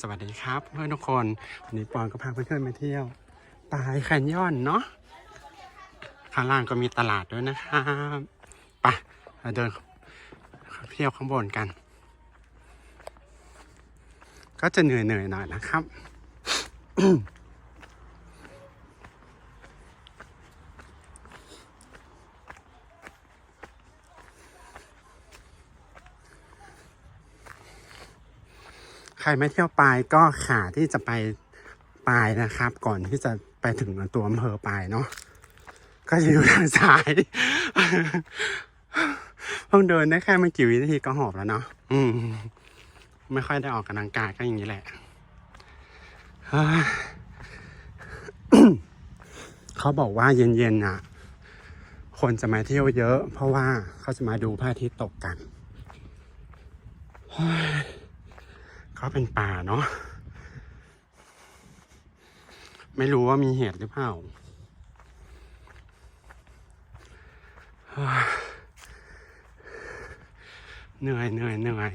สวัสดีครับเพื่อนทุกคนวันนี้ปอนก็พาเพื่อนๆมาเที่ยวปายแคนยอนเนาะข้างล่างก็มีตลาดด้วยนะครับปเราเดินเที่ยวข้างบนกัน ก็จะเหนื่อยๆหน่อยนะครับ ใครไม่เที่ยวปายก็ขาที่จะไปปายนะครับ ก่อนที่จะไปถึงตัวอำเภอปายเนาะก็จะอยู่ทางซ้ายเพิ่งเดินได้แค่ไม่กี่วินาทีก็หอบแล้วเนาะอืม ไม่ค่อยได้ออกกำลังกายก็อย่างนี้แหละเฮ้ยเขาบอกว่าเย็นๆน่ะ คนจะมาเที่ยวเยอะ เพราะว่าเขาจะมาดูพระอาทิตย์ตกกันเฮ้ย ก็เป็นป่าเนาะไม่รู้ว่ามีเหตุหรือเปล่าเหนื่อยเหนื่อยเหนื่อย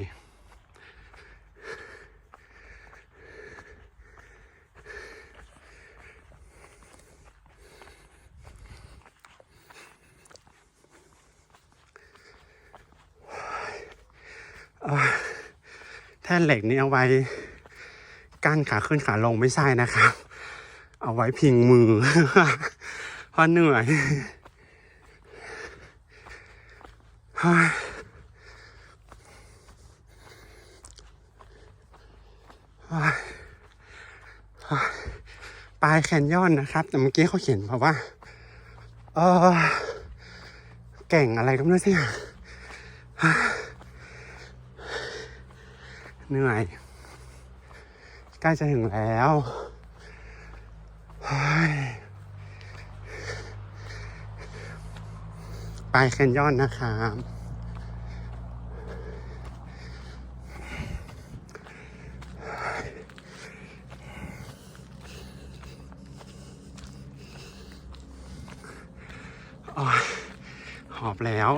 แท่นเหล็กนี่เอาไว้กั้นขาขึ้นขาลงไม่ใช่นะครับ เอาไว้พิงมือเพราะเหนื่อยเฮ้ยเฮ้ยเฮ้ยปลายแคนยอนนะครับ แต่เมื่อกี้เขาเขียนเพราะว่า เออเก่งอะไรก็ไม่รู้สิเฮ้ย เหนื่อย ใกล้จะถึงแล้วไปแคนยอนนะครับโอ๊ยหอบแล้ว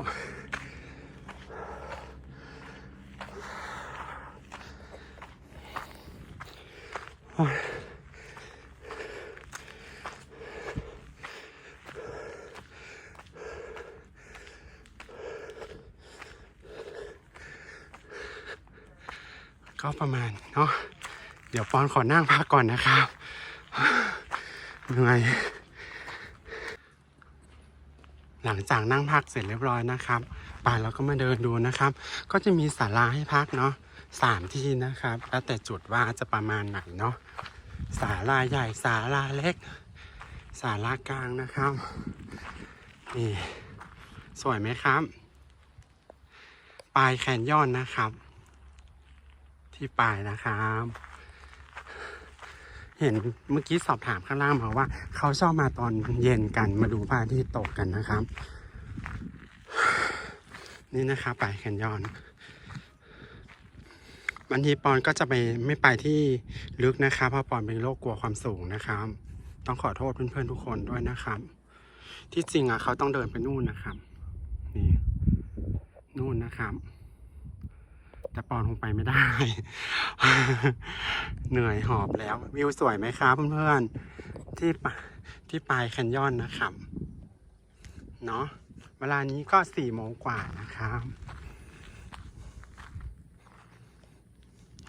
ก็ประมาณเนาะเดี๋ยวปอนขอนั่งพักก่อนนะครับเหนื่อยหลังจากนั่งพักเสร็จเรียบร้อยนะครับป่าเราก็มาเดินดูนะครับ ก็จะมีศาลาให้พักเนาะสามที่นะครับ แล้วแต่จุดว่าจะประมาณไหนเนาะศาลาใหญ่ศาลาเล็กศาลากลางนะครับนี่สวยไหมครับ ปลายแคนยอนนะครับ ที่ปลายนะครับ เห็นเมื่อกี้สอบถามข้างล่างมาว่า เขาชอบมาตอนเย็นกันมาดูพระอาทิตย์ตกกันนะครับ นี่นะครับปลายแคนยอนบางทีปอนก็จะไปไม่ไปที่ลึกนะครับเพราะปอนเป็นโรคกลัวความสูงนะครับ ต้องขอโทษเพื่อนๆทุกคนด้วยนะครับ ที่จริงอะเขาต้องเดินไปนู่นนะครับ นี่นู่นนะครับ แต่ปอนคงไปไม่ได้ เหนื่อยหอบแล้ว วิวสวยไหมครับเพื่อนๆที่ปะที่ปลายแคนยอนนะครับเนาะเวลานี้ก็สี่โมงกว่านะครับ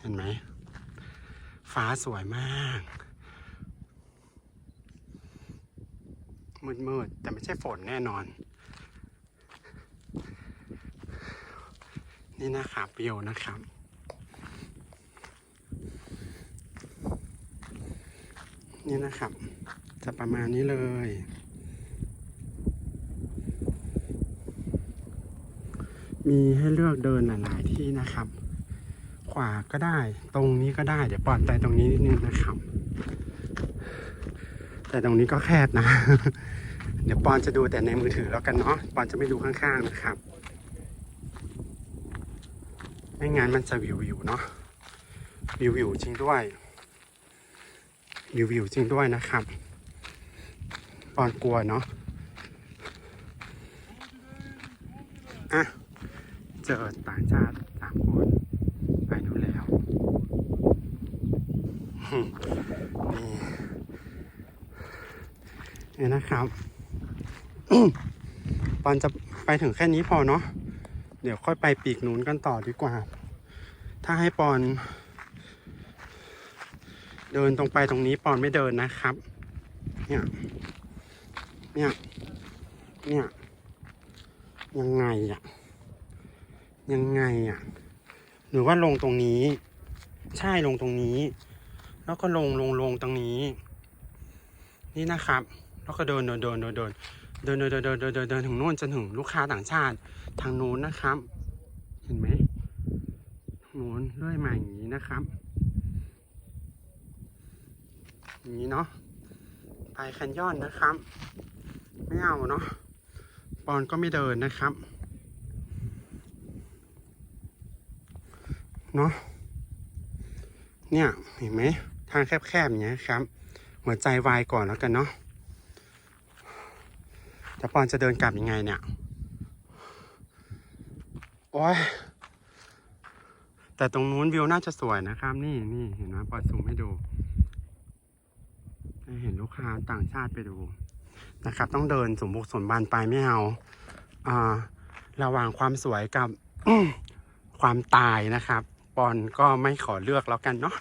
เห็นไหม ฟ้าสวยมาก มืดๆ แต่ไม่ใช่ฝนแน่นอน นี่นะครับวิวนะครับ นี่นะครับ จะประมาณนี้เลย มีให้เลือกเดินหลาย ๆ ที่นะครับ ขวาก็ได้ตรงนี้ก็ได้ เดี๋ยวปอนไปตรงนี้นิดนึงนะครับ แต่ตรงนี้ก็แคบนะ เดี๋ยวปอนจะดูแต่ในมือถือแล้วกันเนาะปอนจะไม่ดูข้าง ๆ นะครับ ไม่งั้นมันจะวิววิวเนาะวิววิวจริงด้วยวิววิวจริงด้วยนะครับปอนกลัวเนาะอะเจอต่างชาติสามคนไปดูแล้วนี่นี่นะครับ ปอนจะไปถึงแค่นี้พอเนาะ เดี๋ยวค่อยไปปีกนู้นกันต่อดีกว่า ถ้าให้ปอน เดินตรงไปตรงนี้ปอนไม่เดินนะครับ เนี่ย เนี่ย เนี่ย ยังไงอะยังไงอะหรือว่าลงตรงนี้ ใช่ลงตรงนี้ แล้วก็ลงลงลงตรงนี้ นี่นะครับ แล้วก็เดินเดินเดินเดินเดินเดินเดินเดินเดินเดินเดินเดินถึงโน่นจนถึงลูกค้าต่างชาติ ทางนู้นนะครับ เห็นไหมทางนู้นเรื่อยมาอย่างนี้นะครับอย่างนี้เนาะไปแคนยอนนะครับ ไม่เอาเนาะปอนก็ไม่เดินนะครับเนาะเนี่ยเห็นไหมทางแคบๆอย่างเงี้ยครับ หัวใจวายก่อนแล้วกันเนาะแต่ปอนจะเดินกลับยังไงเนี่ย โอ้ยแต่ตรงนู้นวิวน่าจะสวยนะครับ นี่นี่เห็นไหมปอนซูมให้ดูให้เห็นลูกค้าต่างชาติไปดูนะครับ ต้องเดินสมบุกสมบันไปไม่เอาอ่าระหว่างความสวยกับความตายนะครับปอนก็ไม่ขอเลือกแล้วกันเนาะ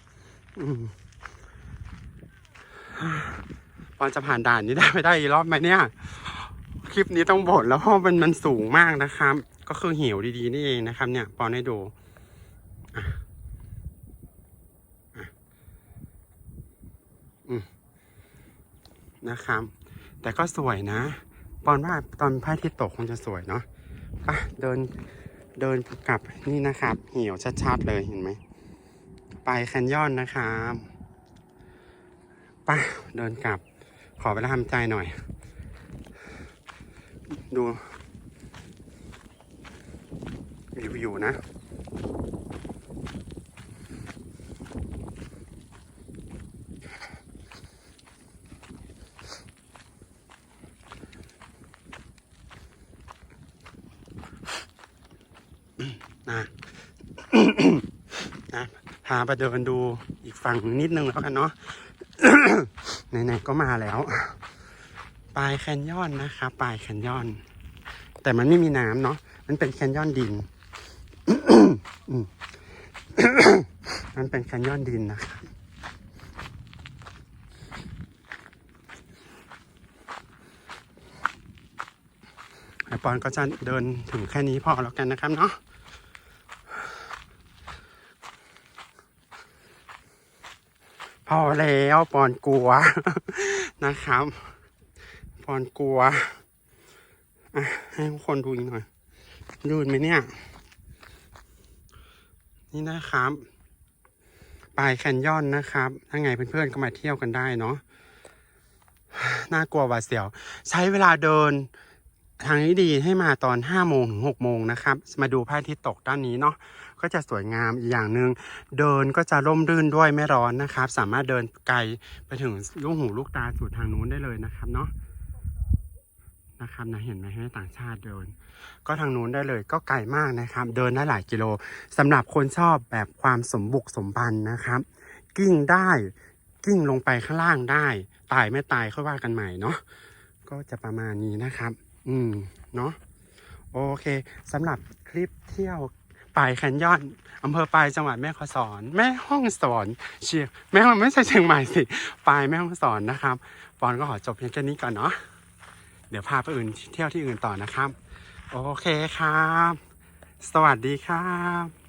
อปอนจะผ่านด่านนี้ได้ไม่ได้อีกรอบไหมเนี่ย คลิปนี้ต้องบ่นแล้วเพราะมันมันสูงมากนะครับ ก็คือหิวดีๆนี่เองนะครับ เนี่ยปอนให้ดูอะอะอืมนะครับ แต่ก็สวยนะ ปอนว่าตอนพระอาทิตย์ตกคงจะสวยเนาะปะเดินเดินกลับนี่นะครับ เหี่ยวชัดๆเลยเห็นไหม ไปแคนยอนนะครับปะเดินกลับ ขอเวลาทำใจหน่อย ดู วิวอยู่นะ นะนะพาไปเดินดูอีกฝั่งหนึ่งนิดนึงแล้วกันเนาะไหนๆก็มาแล้วปลายแคนยอนนะครับปลายแคนยอน แต่มันไม่มีน้ำเนาะมันเป็นแคนยอนดิน มันเป็นแคนยอนดินนะครับไอปอนก็จะเดินถึงแค่นี้พอแล้วกันนะครับเนาะพอแล้วปอนกลัวนะครับปอนกลัวให้ทุกคนดูอีกหน่อยดูดไหมเนี่ย นี่นะครับปลายแคนยอนนะครับ ถ้าไงเพื่อนๆก็มาเที่ยวกันได้เนาะน่ากลัวหวาดเสียว ใช้เวลาเดินทางนี้ดีให้มาตอน5โมงถึง6โมงนะครับ มาดูพระอาทิตย์ตกด้านนี้เนาะก็จะสวยงามอีกอย่างหนึ่งเดินก็จะร่มรื่นด้วยไม่ร้อนนะครับ สามารถเดินไกลไปถึงลูกหูลูกตาสู่ทางนู้นได้เลยนะครับเนาะ นะครับนะเห็นไหมให้ต่างชาติเดิน ก็ทางนู้นได้เลยก็ไกลมากนะครับ เดินได้หลายกิโลสำหรับคนชอบแบบความสมบุกสมบันนะครับ กิ้งได้กิ้งลงไปข้างล่างได้ ตายไม่ตายค่อยว่ากันใหม่เนาะก็จะประมาณนี้นะครับ อืมเนาะโอเคสำหรับคลิปเที่ยวปลายแคนยอนอำเภอปลายจังหวัดแม่ฮ่องสอน แม่ห้องสอนเชียงแม่ฮ่องไม่ใช่เชียงใหม่สิปลายแม่ฮ่องสอนนะครับปอนก็ขอจบเพียงแค่นี้ก่อนเนาะ เดี๋ยวพาไปอื่นเที่ยวที่อื่นต่อนะครับ โอเคครับ สวัสดีครับ